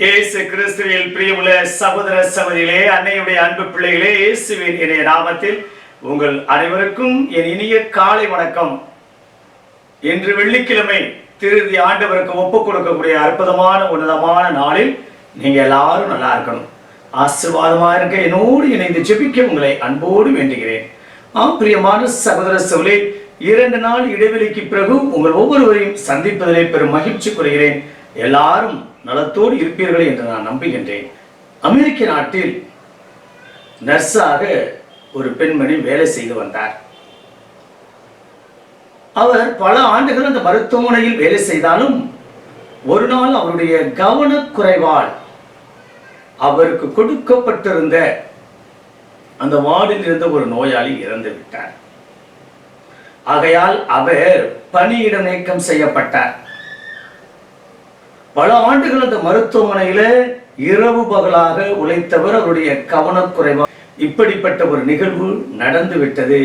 இயேசு கிறிஸ்துவில் பிரியமுள்ள சகோதர சகோதரிகளே அன்னையுடைய அன்பு பிள்ளைகளே இயேசுவின் இணைய நாமத்தில் உங்கள் அனைவருக்கும் என் இனிய காலை வணக்கம். இன்று வெள்ளிக்கிழமை திருதி ஆண்டவருக்கு ஒப்புக் கொடுக்கக்கூடிய அற்புதமான உன்னதமான நாளில் நீங்க எல்லாரும் நல்லா இருக்கணும். ஆசிர்வாதமா இருக்க என்னோடு இணைந்து ஜெபிக்க உங்களை அன்போடு வேண்டுகிறேன். ஆம் பிரியமான சகோதர சோழே இரண்டு நாள் இடைவெளிக்கு பிறகு உங்கள் ஒவ்வொருவரையும் சந்திப்பதிலே பெரும் மகிழ்ச்சி கொள்கிறேன். எல்லாரும் நலத்தோடு இருப்பீர்கள் என்று நான் நம்புகின்றேன். அமெரிக்க நாட்டில் நர்ஸாக ஒரு பெண்மணி வேலை செய்து வந்தார். அவர் பல ஆண்டுகள் அந்த மருத்துவமனையில் வேலை செய்தாலும் ஒரு நாள் அவருடைய கவனக்குறைவால் அவருக்கு கொடுக்கப்பட்டிருந்த அந்த வார்டில் இருந்த ஒரு நோயாளி இறந்து விட்டார். ஆகையால் அவர் பணியிட நீக்கம் செய்யப்பட்டார். பல ஆண்டுகள் அந்த மருத்துவமனையில இரவு பகலாக உழைத்தவர் அவருடைய கவனக்குறைவா. இப்படிப்பட்ட ஒரு நிகழ்வு நடந்து விட்டது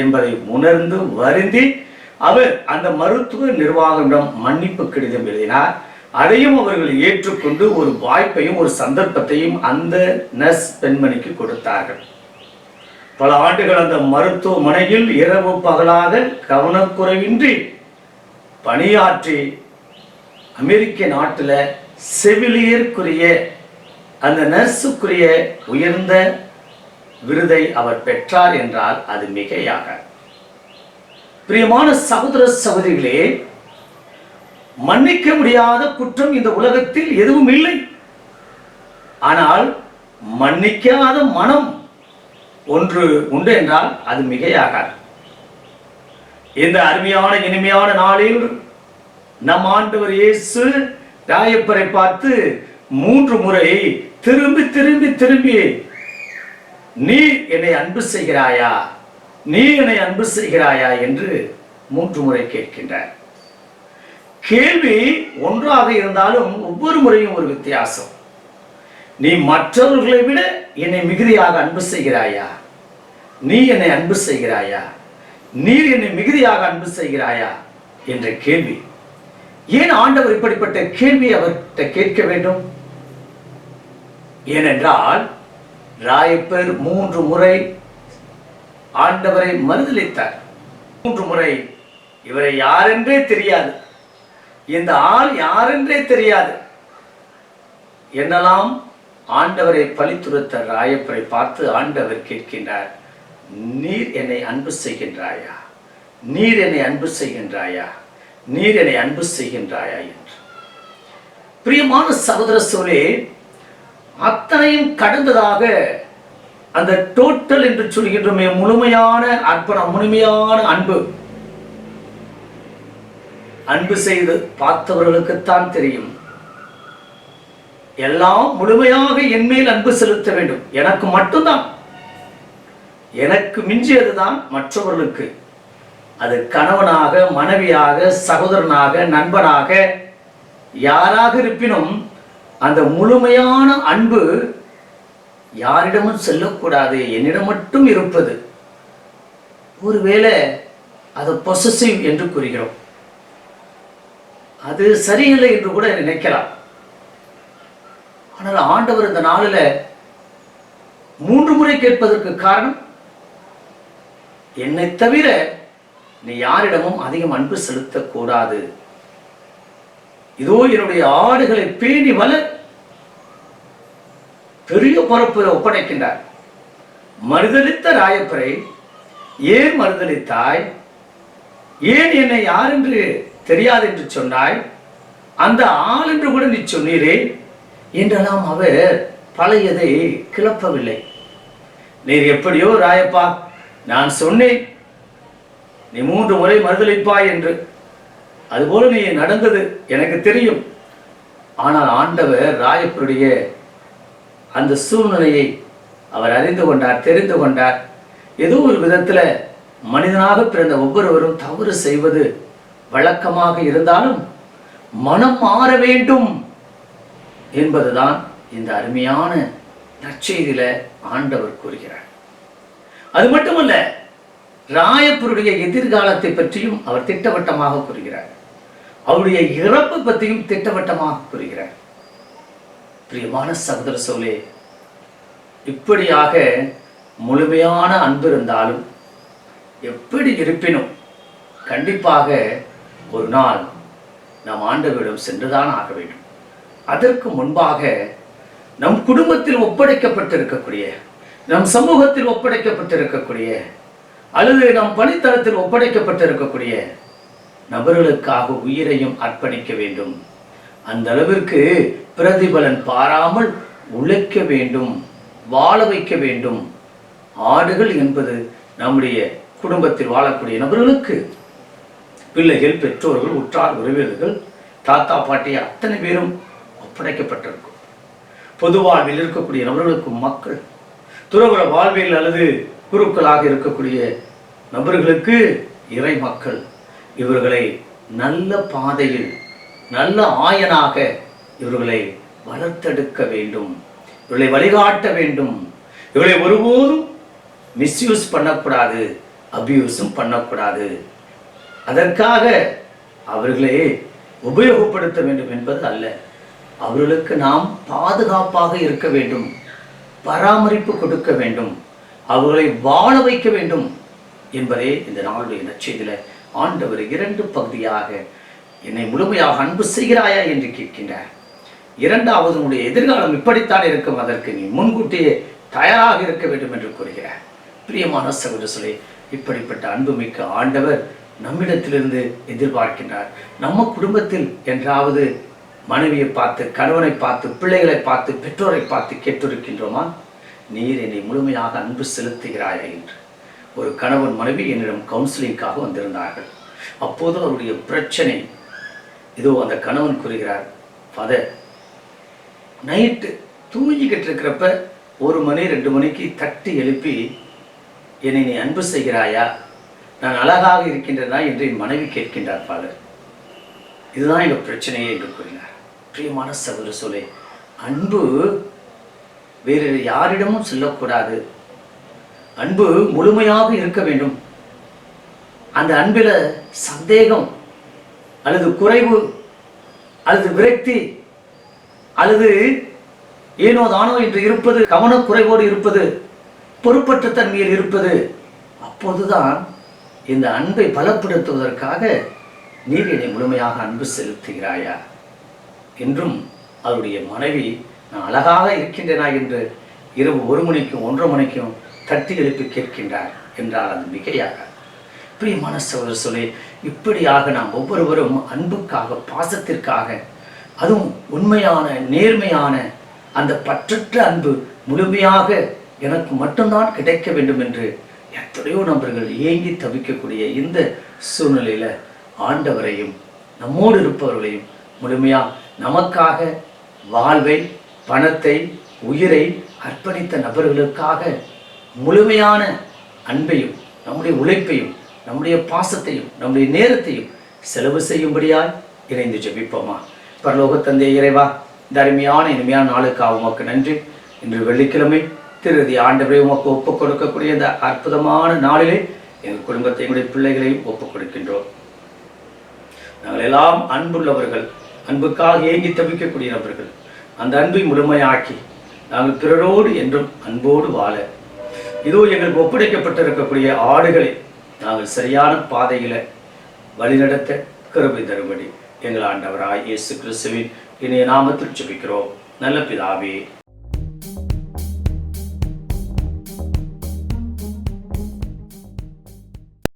என்பதை உணர்ந்து வருந்தி அவர் அந்த மருத்துவ நிர்வாகமிடம் மன்னிப்பு கடிதம் எழுதினார். அதையும் அவர்கள் ஏற்றுக்கொண்டு ஒரு வாய்ப்பையும் ஒரு சந்தர்ப்பத்தையும் அந்த நர்ஸ் பெண்மணிக்கு கொடுத்தார்கள். பல ஆண்டுகள் அந்த மருத்துவமனையில் இரவு பகலாக கவனக்குறைவின்றி பணியாற்றி அமெரிக்க நாட்டில் செவிலியருக்குரிய அந்த நர்ஸுக்குரிய உயர்ந்த விருதை அவர் பெற்றார் என்றால் அது மிகையாக. பிரியமான சகோதர சகோதரிகளே மன்னிக்க முடியாத குற்றம் இந்த உலகத்தில் எதுவும் இல்லை. ஆனால் மன்னிக்காத மனம் ஒன்று உண்டு என்றால் அது மிகையாகாது. இந்த அருமையான இனிமையான நாளில் நம் ஆண்டவர் இயேசு ராயப்பரை பார்த்து மூன்று முறை திரும்பி திரும்பி திரும்பி நீ என்னை அன்பு செய்கிறாயா? நீ என்னை அன்பு செய்கிறாயா? என்று மூன்று முறை கேட்கின்றார். கேள்வி ஒன்றாக இருந்தாலும் ஒவ்வொரு முறையும் ஒரு வித்தியாசம். நீ மற்றவர்களை விட என்னை மிகுதியாக அன்பு செய்கிறாயா? நீ என்னை அன்பு செய்கிறாயா? நீர் என்னை மிகுதியாக அன்பு செய்கிறாயா? என்ற கேள்வி. ஏன் ஆண்டவர் இப்படிப்பட்ட கேள்வி அவர்கிட்ட கேட்க வேண்டும்? ஏனென்றால் ராயப்பர் மூன்று முறை ஆண்டவரை மறுதளித்தார் மூன்று முறை இவரை யாரென்றே தெரியாது. இந்த ஆள் யாரென்றே தெரியாது. என்னெல்லாம் ஆண்டவரை பழித்துரைத்த ராயப்பரை பார்த்து ஆண்டவர் கேட்கின்றார் நீர் என்னை அன்பு செய்கின்றாயா? நீர் என்னை அன்பு செய்கின்றாயா? நீர் என்னை அன்பு செய்கின்றாயா என்று. பிரியமான சகோதர சோழே அத்தனையும் கடந்ததாக அந்த டோட்டல் என்று சொல்கின்றோமே முழுமையான அர்ப்பணம் முழுமையான அன்பு. அன்பு செய்து பார்த்தவர்களுக்குத்தான் தெரியும். எல்லாம் முழுமையாக என்மேல் அன்பு செலுத்த வேண்டும். எனக்கு மட்டும்தான். எனக்கு மிஞ்சியதுதான் மற்றவர்களுக்கு. அது கணவனாக மனைவியாக சகோதரனாக நண்பனாக யாராக இருப்பினும் அந்த முழுமையான அன்பு யாரிடமும் செல்லக்கூடாது. என்னிடம் மட்டும் இருப்பது. ஒருவேளை அது பொசசிவ் என்று கூறுகிறோம். அது சரியில்லை என்று கூட நினைக்கலாம். ஆனால் ஆண்டவர் இந்த நாளில் மூன்று முறை கேட்பதற்கு காரணம் என்னை தவிர நீ யாரிடமும் அதிகம் அன்பு செலுத்தக்கூடாது. இதோ என்னுடைய ஆடுகளை பேணி வளர் பெரிய பொறுப்பு ஒப்படைக்கின்றார். மறுதளித்த ராயப்பரை ஏன் மறுதளித்தாய் ஏன் என்னை யார் என்று தெரியாது என்று சொன்னாய்? அந்த ஆள் என்று கூட நீ சொன்னீரே என்றெல்லாம் அவர் பழையதை கிளப்பவில்லை. நீர் எப்படியோ ராயப்பா நான் சொன்னேன். நீ மூன்று முறை மறுதளிப்பாய் என்று. அதுபோல நீ நடந்தது எனக்கு தெரியும். ஆனால் ஆண்டவர் ராயப்பருடைய அந்த சூழ்நிலையை அவர் அறிந்து கொண்டார் தெரிந்து கொண்டார். ஏதோ ஒரு விதத்தில் மனிதனாக பிறந்த ஒவ்வொருவரும் தவறு செய்வது வழக்கமாக இருந்தாலும் மனம் மாற வேண்டும் என்பதுதான் இந்த அருமையான நற்செய்தியில ஆண்டவர் கூறுகிறார். அது மட்டுமல்ல ராயப்பருடைய எதிர்காலத்தை பற்றியும் அவர் திட்டவட்டமாக கூறுகிறார். அவருடைய இறப்பு பற்றியும் திட்டவட்டமாக கூறுகிறார். பிரியமான சகோதர சோலே இப்படியாக முழுமையான அன்பு இருந்தாலும் எப்படி இருப்பினும் கண்டிப்பாக ஒரு நாள் நம் ஆண்டவரிடம் சென்றுதான் ஆக வேண்டும். அதற்கு முன்பாக நம் குடும்பத்தில் ஒப்படைக்கப்பட்டிருக்கக்கூடிய நம் சமூகத்தில் ஒப்படைக்கப்பட்டிருக்கக்கூடிய அல்லது நம் பணித்தளத்தில் ஒப்படைக்கப்பட்டிருக்கக்கூடிய நபர்களுக்காக உயிரையும் அர்ப்பணிக்க வேண்டும். அந்த அளவிற்கு பிரதிபலன் பாராமல் உழைக்க வேண்டும் வாழ வைக்க வேண்டும். ஆடுகள் என்பது நம்முடைய குடும்பத்தில் வாழக்கூடிய நபர்களுக்கு. பிள்ளைகள் பெற்றோர்கள் உற்றார் உறவினர்கள் தாத்தா பாட்டி அத்தனை பேரும் ஒப்படைக்கப்பட்டிருக்கும். பொது வாழ்வில் இருக்கக்கூடிய நபர்களுக்கும் மக்கள் துறவர வாழ்வில் அல்லது குருக்களாக இருக்கக்கூடிய நபர்களுக்கு இறை மக்கள். இவர்களை நல்ல பாதையில் நல்ல ஆயனாக இவர்களை வளர்த்தெடுக்க வேண்டும். இவர்களை வழிகாட்ட வேண்டும். இவர்களை ஒருபோதும் மிஸ்யூஸ் பண்ணக்கூடாது அபியூஸும் பண்ணக்கூடாது. அதற்காக அவர்களே உபயோகப்படுத்த வேண்டும் என்பது அல்ல. அவர்களுக்கு நாம் பாதுகாப்பாக இருக்க வேண்டும். பராமரிப்பு கொடுக்க வேண்டும். அவர்களை வாழ வைக்க வேண்டும் என்பதே இந்த நாளுடைய நச்செய்தில ஆண்டவர் இரண்டு பகுதியாக என்னை முழுமையாக அன்பு செய்கிறாயா என்று கேட்கின்றார். இரண்டாவது உன்னுடைய எதிர்காலம் இப்படித்தான் இருக்கும் அதற்கு நீ முன்கூட்டியே தயாராக இருக்க வேண்டும் என்று கூறுகிறார். பிரியமான சகோதரர்களே இப்படிப்பட்ட அன்புமிக்க ஆண்டவர் நம்மிடத்திலிருந்து எதிர்பார்க்கின்றார். நம்ம குடும்பத்தில் என்றாவது மனைவியை பார்த்து கணவனை பார்த்து பிள்ளைகளை பார்த்து பெற்றோரை பார்த்து கேட்டிருக்கின்றோமா? நீர் என்னை முழுமையாக அன்பு செலுத்துகிறாயா என்று. ஒரு கணவன் மனைவி என்னிடம் கவுன்சிலிங்காக வந்திருந்தார்கள். அப்போது அவருடைய பிரச்சனை. இதோ அந்த கணவன் கூறுகிறார் ஃபாதர் நைட்டு தூங்கிக்கிட்டு இருக்கிறப்ப ஒரு மணி ரெண்டு மணிக்கு தட்டி எழுப்பி என்னை நீ அன்பு செய்கிறாயா? நான் அழகாக இருக்கின்றதா என்று என் மனைவி கேட்கின்றார் ஃபாதர் இதுதான் எங்கள் பிரச்சனையே என்று கூறினார். பிரியமான சகோதர சொல்லே அன்பு வேறு யாரிடமும் செல்லக்கூடாது. அன்பு முழுமையாக இருக்க வேண்டும். அந்த அன்பில் சந்தேகம் அல்லது குறைவு அல்லது விரக்தி அல்லது ஏனோ தானோ என்று இருப்பது கவனக்குறைவோடு இருப்பது பொறுப்பற்ற தன்மையில் இருப்பது அப்போதுதான் இந்த அன்பை பலப்படுத்துவதற்காக நீர் என்னை முழுமையாக அன்பு செலுத்துகிறாயா? என்றும் அவருடைய மனைவி நான் அழகாக இருக்கின்றனா என்று இரவு ஒரு மணிக்கும் ஒன்றரை மணிக்கும் தட்டி எழுப்பி கேட்கின்றார் என்றால் அது மிகையாக. பிரியமான சகோதர சொல்லி இப்படியாக நாம் ஒவ்வொருவரும் அன்புக்காக பாசத்திற்காக அதுவும் உண்மையான நேர்மையான அந்த பற்றற்ற அன்பு முழுமையாக எனக்கு மட்டும்தான் கிடைக்க வேண்டும் என்று எத்தனையோ நபர்கள் ஏங்கி தவிக்கக்கூடிய இந்த சூழ்நிலையில ஆண்டவரையும் நம்மோடு இருப்பவர்களையும் முழுமையா நமக்காக வாழ்வை பணத்தை உயிரை அர்ப்பணித்த நபர்களுக்காக முழுமையான அன்பையும் நம்முடைய உழைப்பையும் நம்முடைய பாசத்தையும் நம்முடைய நேரத்தையும் செலவு செய்யும்படியாய் இணைந்து ஜெபிப்போமா? பரலோக தந்தை இறைவா இந்த அருமையான இனிமையான நாளுக்காக உமக்கு நன்றி. இன்று வெள்ளிக்கிழமை திருதி ஆண்டவரை உமக்கு ஒப்புக் கொடுக்கக்கூடிய இந்த அற்புதமான நாளிலே எங்கள் குடும்பத்தை எங்களுடைய பிள்ளைகளையும் ஒப்புக் கொடுக்கின்றோம். நாங்கள் எல்லாம் அன்புள்ளவர்கள் அன்புக்காக ஏங்கி தவிக்கக்கூடிய நபர்கள். அந்த அன்பை முழுமையாக்கி நாங்கள் பிறரோடு என்றும் அன்போடு வாழ. இதோ எங்களுக்கு ஒப்படைக்கப்பட்டிருக்கக்கூடிய ஆடுகளை நாங்கள் சரியான பாதையில் வழிநடத்த கருவை தரும்படி எங்கள் ஆண்டவராய் இயேசு கிறிஸ்துவின் இனிய நாமத்தில் சுபிக்கிறோம் நல்ல பிதாவே